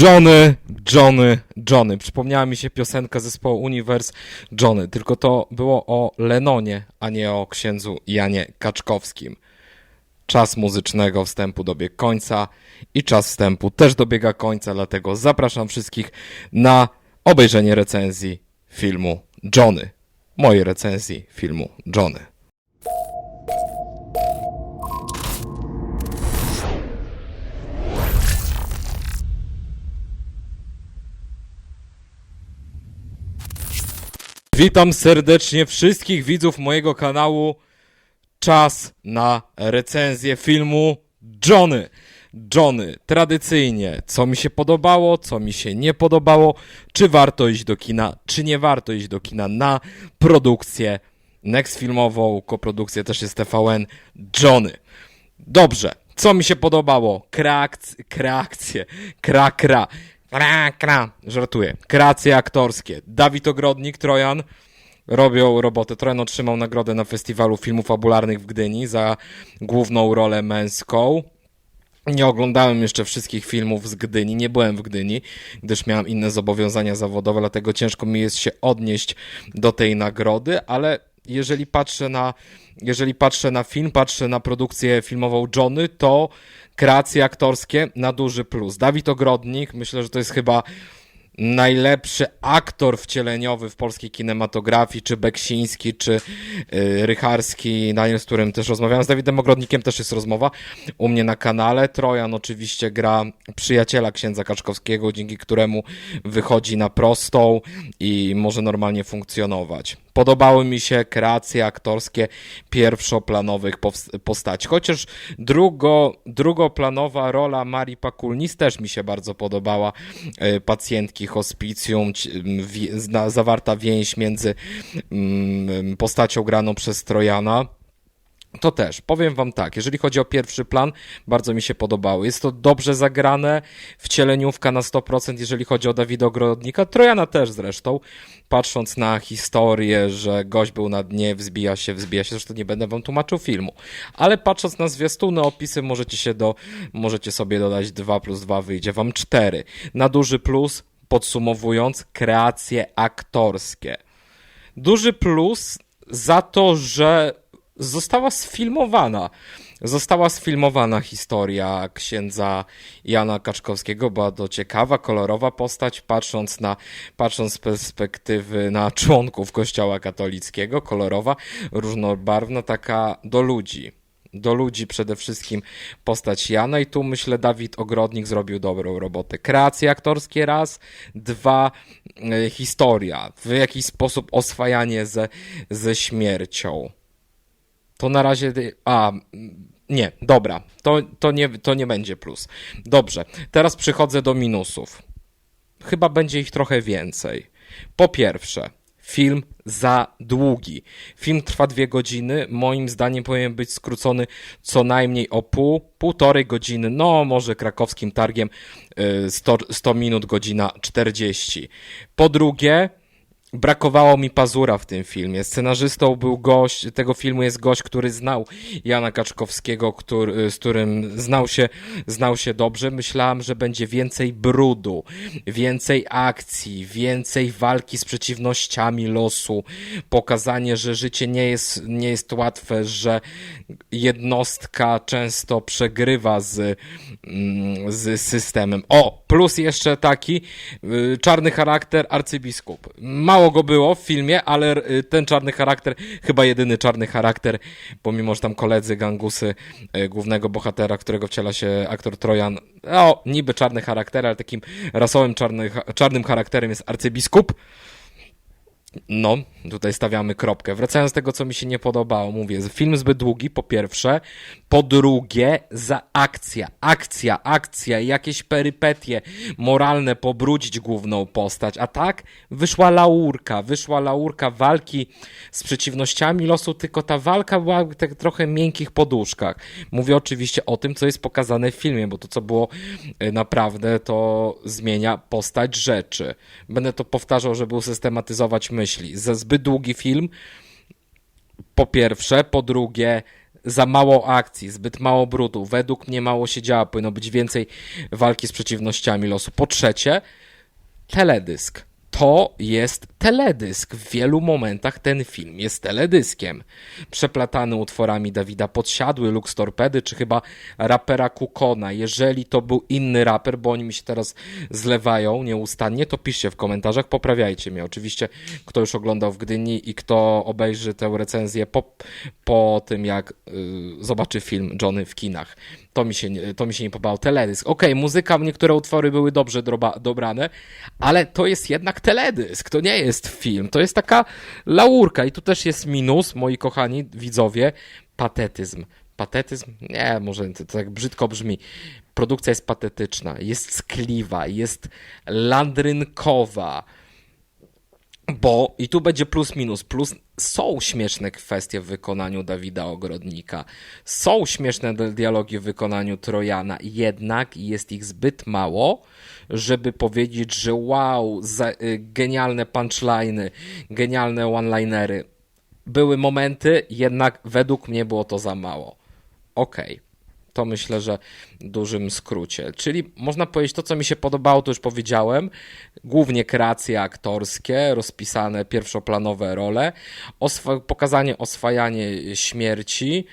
Johnny, Johnny, Johnny. Przypomniała mi się piosenka zespołu Universe Johnny, tylko to było o Lenonie, a nie o księdzu Janie Kaczkowskim. Czas muzycznego wstępu dobiegł końca i czas wstępu też dobiega końca, dlatego zapraszam wszystkich na obejrzenie recenzji filmu Johnny. Mojej recenzji filmu Johnny. Witam serdecznie wszystkich widzów mojego kanału. Czas na recenzję filmu Johnny. Johnny, tradycyjnie, co mi się podobało, co mi się nie podobało, czy warto iść do kina, czy nie warto iść do kina na produkcję Next filmową, koprodukcję też jest TVN Johnny. Dobrze, co mi się podobało? Kreakc, kreakcje, kra, kra, kra, kra, żartuję. Kreacje aktorskie. Dawid Ogrodnik, Trojan, robią robotę. Trojan otrzymał nagrodę na festiwalu filmów fabularnych w Gdyni za główną rolę męską. Nie oglądałem jeszcze wszystkich filmów z Gdyni, nie byłem w Gdyni, gdyż miałem inne zobowiązania zawodowe, dlatego ciężko mi jest się odnieść do tej nagrody, ale jeżeli patrzę na, jeżeli patrzę na film, patrzę na produkcję filmową Johnny, to kreacje aktorskie na duży plus. Dawid Ogrodnik, myślę, że to jest chyba najlepszy aktor wcieleniowy w polskiej kinematografii, czy Beksiński, czy y, Rycharski, Daniel, z którym też rozmawiałem. Z Dawidem Ogrodnikiem też jest rozmowa u mnie na kanale. Trojan oczywiście gra przyjaciela księdza Kaczkowskiego, dzięki któremu wychodzi na prostą i może normalnie funkcjonować. Podobały mi się kreacje aktorskie pierwszoplanowych postaci. Chociaż drugo, drugoplanowa rola Marii Pakulnis też mi się bardzo podobała. E, Pacjentki hospicjum, zawarta więź między postacią graną przez Trojana. To też, powiem wam tak, jeżeli chodzi o pierwszy plan, bardzo mi się podobało. Jest to dobrze zagrane, wcieleniówka na 100%, jeżeli chodzi o Dawida Ogrodnika, Trojana też zresztą, patrząc na historię, że gość był na dnie, wzbija się, wzbija się, zresztą nie będę wam tłumaczył filmu, ale patrząc na zwiastuny, opisy, możecie się do, możecie sobie dodać 2 plus 2, wyjdzie wam 4. Na duży plus, podsumowując, kreacje aktorskie. Duży plus za to, że została sfilmowana. Została sfilmowana historia księdza Jana Kaczkowskiego. Była to ciekawa, kolorowa postać, patrząc na, patrząc z perspektywy na członków Kościoła katolickiego, kolorowa, różnobarwna, taka do ludzi. Do ludzi przede wszystkim postać Jana i tu myślę Dawid Ogrodnik zrobił dobrą robotę. Kreacje aktorskie raz, dwa e, historia, w jakiś sposób oswajanie ze, ze śmiercią. To na razie. A, nie, dobra. To, to, nie, to nie będzie plus. Dobrze, teraz przychodzę do minusów. Chyba będzie ich trochę więcej. Po pierwsze, film za długi. Film trwa dwie godziny. Moim zdaniem powinien być skrócony co najmniej o pół, półtorej godziny. No, może krakowskim targiem y, 100, 100 minut, godzina 40. Po drugie, Brakowało mi pazura w tym filmie. Scenarzystą był gość, tego filmu jest gość, który znał Jana Kaczkowskiego, który, z którym znał się, znał się dobrze. Myślałem, że będzie więcej brudu, więcej akcji, więcej walki z przeciwnościami losu, pokazanie, że życie nie jest, nie jest łatwe, że jednostka często przegrywa z, mm, z systemem. O, plus jeszcze taki y, czarny charakter arcybiskup. Mało go było w filmie, ale y, ten czarny charakter, chyba jedyny czarny charakter, pomimo, że tam koledzy gangusy y, głównego bohatera, którego wciela się aktor Trojan, o, niby czarny charakter, ale takim rasowym czarny, czarnym charakterem jest arcybiskup. No, tutaj stawiamy kropkę. Wracając do tego, co mi się nie podobało, mówię, film zbyt długi, po pierwsze. Po drugie, za akcja, akcja, akcja, jakieś perypetie moralne pobrudzić główną postać. A tak wyszła laurka, wyszła laurka walki z przeciwnościami losu, tylko ta walka była w tak trochę miękkich poduszkach. Mówię oczywiście o tym, co jest pokazane w filmie, bo to, co było y, naprawdę, to zmienia postać rzeczy. Będę to powtarzał, żeby usystematyzować myśli. Za zbyt długi film, po pierwsze, po drugie, za mało akcji, zbyt mało brudu. Według mnie mało się działa, powinno być więcej walki z przeciwnościami losu. Po trzecie, teledysk. To jest teledysk. W wielu momentach ten film jest teledyskiem. Przeplatany utworami Dawida Podsiadły, Lux Torpedy, czy chyba rapera Kukona. Jeżeli to był inny raper, bo oni mi się teraz zlewają nieustannie, to piszcie w komentarzach, poprawiajcie mnie. Oczywiście, kto już oglądał w Gdyni i kto obejrzy tę recenzję po, po tym, jak y, zobaczy film Johnny w kinach. To mi się, nie- to mi się nie podobało. Teledysk. Okej, muzyka, niektóre utwory były dobrze droba, dobrane, ale to jest jednak teledysk. To nie jest film. To jest taka laurka. I tu też jest minus, moi kochani widzowie, patetyzm. Patetyzm? Nie, może to, to tak brzydko brzmi. Produkcja jest patetyczna, jest skliwa, jest landrynkowa. Bo i tu będzie plus minus. Plus są śmieszne kwestie w wykonaniu Dawida Ogrodnika. Są śmieszne di- dialogi w wykonaniu Trojana, jednak jest ich zbyt mało, żeby powiedzieć, że wow, za, y, genialne punchliny, genialne one-linery. Były momenty, jednak według mnie było to za mało. Okej. To myślę, że w dużym skrócie. Czyli można powiedzieć, to co mi się podobało, to już powiedziałem. Głównie kreacje aktorskie, rozpisane pierwszoplanowe role, oswa- pokazanie, oswajanie śmierci.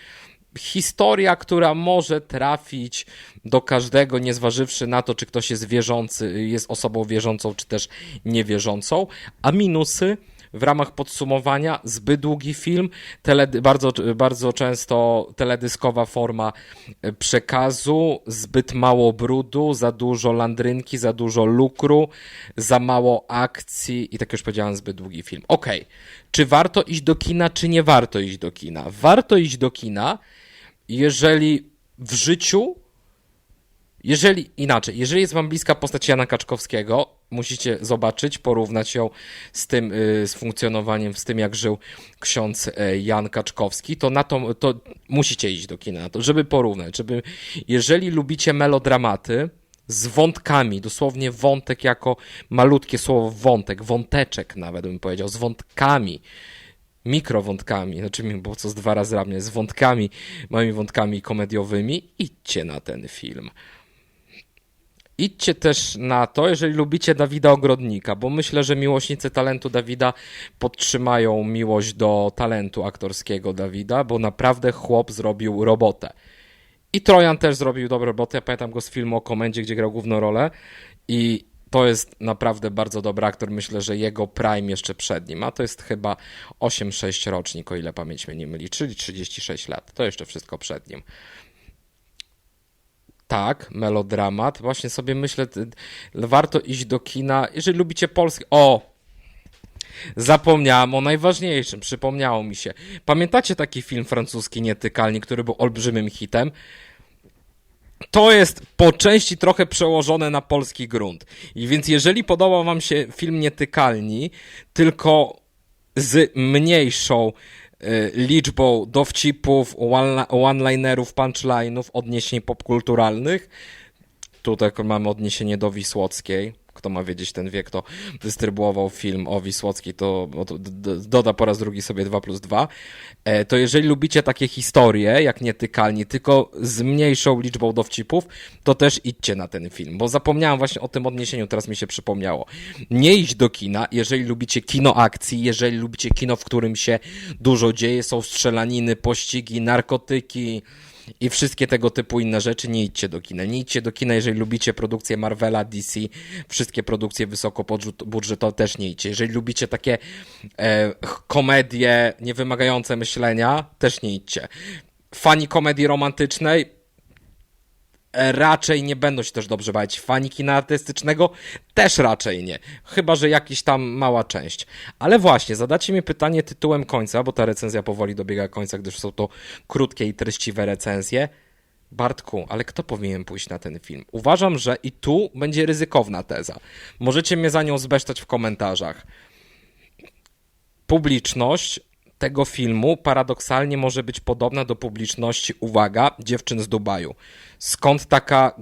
Historia, która może trafić do każdego, nie zważywszy na to, czy ktoś jest wierzący, jest osobą wierzącą, czy też niewierzącą. A minusy w ramach podsumowania zbyt długi film, teledy, bardzo, bardzo często teledyskowa forma e, przekazu, zbyt mało brudu, za dużo landrynki, za dużo lukru, za mało akcji i tak już powiedziałem, zbyt długi film. Okej, czy warto iść do kina, czy nie warto iść do kina? Warto iść do kina, jeżeli w życiu jeżeli inaczej, jeżeli jest wam bliska postać Jana Kaczkowskiego, musicie zobaczyć, porównać ją z tym, y, z funkcjonowaniem, z tym jak żył ksiądz e, Jan Kaczkowski, to na to, to musicie iść do kina, to, żeby porównać, żeby, jeżeli lubicie melodramaty z wątkami, dosłownie wątek jako malutkie słowo wątek, wąteczek nawet bym powiedział, z wątkami, mikrowątkami, znaczy mi co z dwa razy ramię, z wątkami, małymi wątkami komediowymi, idźcie na ten film. Idźcie też na to, jeżeli lubicie Dawida Ogrodnika, bo myślę, że miłośnicy talentu Dawida podtrzymają miłość do talentu aktorskiego Dawida, bo naprawdę chłop zrobił robotę. I Trojan też zrobił dobrą robotę. Ja pamiętam go z filmu o komendzie, gdzie grał główną rolę. I to jest naprawdę bardzo dobry aktor. Myślę, że jego prime jeszcze przed nim. A to jest chyba 8-6 rocznik, o ile pamięć mnie nie myli, czyli 36 lat. To jeszcze wszystko przed nim. Tak, melodramat. Właśnie sobie myślę, warto iść do kina. Jeżeli lubicie polski. O! Zapomniałem o najważniejszym, przypomniało mi się. Pamiętacie taki film francuski Nietykalni, który był olbrzymim hitem? To jest po części trochę przełożone na polski grunt. I więc jeżeli podobał wam się film Nietykalni, tylko z mniejszą liczbą dowcipów, one- one-linerów, punchline'ów, odniesień popkulturalnych, Tutaj mamy odniesienie do Wisłockiej. Kto ma wiedzieć, ten wie, kto dystrybuował film o Wisłockiej, to, no to doda po raz drugi sobie 2 plus 2. E, to jeżeli lubicie takie historie, jak nietykalni, tylko z mniejszą liczbą dowcipów, to też idźcie na ten film, bo zapomniałem właśnie o tym odniesieniu, teraz mi się przypomniało. Nie idź do kina, jeżeli lubicie kino akcji, jeżeli lubicie kino, w którym się dużo dzieje, są strzelaniny, pościgi, narkotyki, i wszystkie tego typu inne rzeczy, nie idźcie do kina. Nie idźcie do kina, jeżeli lubicie produkcje Marvela, DC, wszystkie produkcje wysokobudżetowe też nie idźcie. Jeżeli lubicie takie e, komedie niewymagające myślenia, też nie idźcie. Fani komedii romantycznej raczej nie będą się też dobrze bawić. Fani kina artystycznego też raczej nie. Chyba, że jakiś tam mała część. Ale właśnie, zadacie mi pytanie tytułem końca, bo ta recenzja powoli dobiega końca, gdyż są to krótkie i treściwe recenzje. Bartku, ale kto powinien pójść na ten film? Uważam, że i tu będzie ryzykowna teza. Możecie mnie za nią zbesztać w komentarzach. Publiczność tego filmu paradoksalnie może być podobna do publiczności, uwaga, dziewczyn z Dubaju. Skąd taka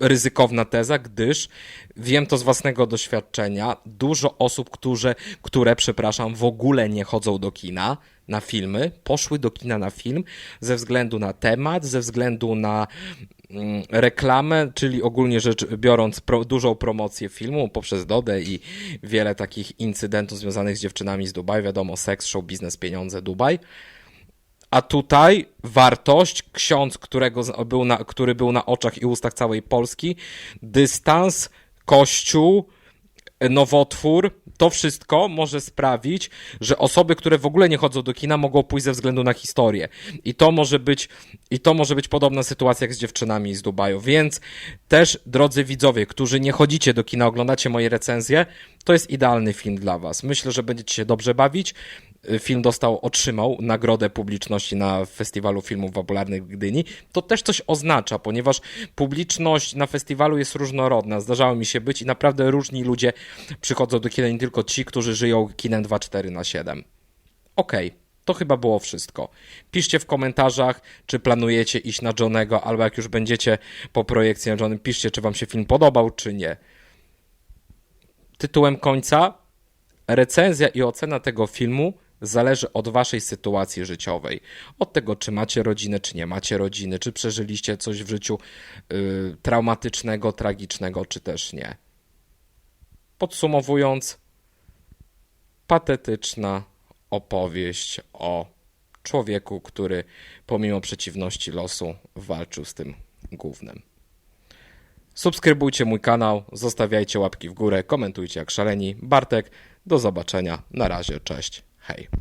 ryzykowna teza? Gdyż wiem to z własnego doświadczenia, dużo osób, które, które, przepraszam, w ogóle nie chodzą do kina na filmy, poszły do kina na film ze względu na temat, ze względu na reklamę, czyli ogólnie rzecz biorąc pro, dużą promocję filmu poprzez Dodę i wiele takich incydentów związanych z dziewczynami z Dubaju, wiadomo, seks, show, biznes, pieniądze, Dubaj. A tutaj wartość, ksiądz, którego był na, który był na oczach i ustach całej Polski, dystans, kościół, nowotwór, to wszystko może sprawić, że osoby, które w ogóle nie chodzą do kina, mogą pójść ze względu na historię. I to może być, i to może być podobna sytuacja jak z dziewczynami z Dubaju. Więc też, drodzy widzowie, którzy nie chodzicie do kina, oglądacie moje recenzje, to jest idealny film dla Was. Myślę, że będziecie się dobrze bawić. Film dostał, otrzymał nagrodę publiczności na Festiwalu Filmów Fabularnych w Gdyni. To też coś oznacza, ponieważ publiczność na festiwalu jest różnorodna. Zdarzało mi się być i naprawdę różni ludzie przychodzą do kina, nie tylko ci, którzy żyją kinem 2-4 na 7. Okej, to chyba było wszystko. Piszcie w komentarzach, czy planujecie iść na Johnego, albo jak już będziecie po projekcji na piszcie, czy wam się film podobał, czy nie. Tytułem końca recenzja i ocena tego filmu zależy od waszej sytuacji życiowej. Od tego, czy macie rodzinę, czy nie macie rodziny, czy przeżyliście coś w życiu y, traumatycznego, tragicznego, czy też nie. Podsumowując, patetyczna opowieść o człowieku, który pomimo przeciwności losu walczył z tym głównym. Subskrybujcie mój kanał, zostawiajcie łapki w górę, komentujcie jak szaleni. Bartek, do zobaczenia. Na razie, cześć. Hej.